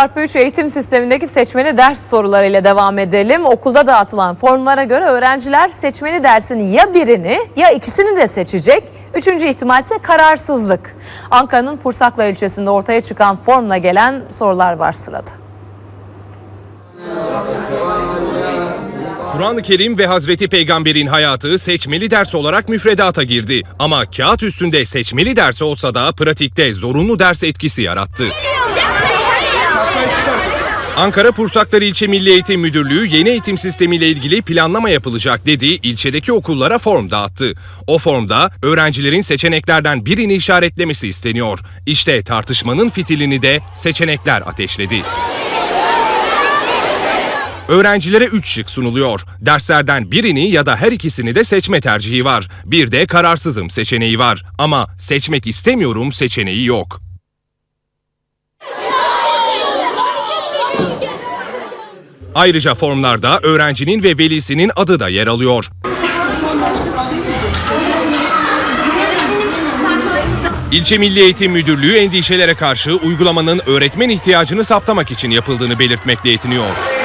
Çarpı 3 eğitim sistemindeki seçmeli ders sorularıyla devam edelim. Okulda dağıtılan formlara göre öğrenciler seçmeli dersin ya birini ya ikisini de seçecek. Üçüncü ihtimal ise kararsızlık. Ankara'nın Pursaklar ilçesinde ortaya çıkan formla gelen sorular var sırada. Kur'an-ı Kerim ve Hazreti Peygamber'in hayatı seçmeli ders olarak müfredata girdi. Ama kağıt üstünde seçmeli ders olsa da pratikte zorunlu ders etkisi yarattı. Ankara Pursaklar İlçe Milli Eğitim Müdürlüğü yeni eğitim sistemiyle ilgili planlama yapılacak dediği ilçedeki okullara form dağıttı. O formda öğrencilerin seçeneklerden birini işaretlemesi isteniyor. İşte tartışmanın fitilini de seçenekler ateşledi. Öğrencilere 3 şık sunuluyor. Derslerden birini ya da her ikisini de seçme tercihi var. Bir de kararsızım seçeneği var. Ama seçmek istemiyorum seçeneği yok. Ayrıca formlarda öğrencinin ve velisinin adı da yer alıyor. İlçe Milli Eğitim Müdürlüğü endişelere karşı uygulamanın öğretmen ihtiyacını saptamak için yapıldığını belirtmekle yetiniyor.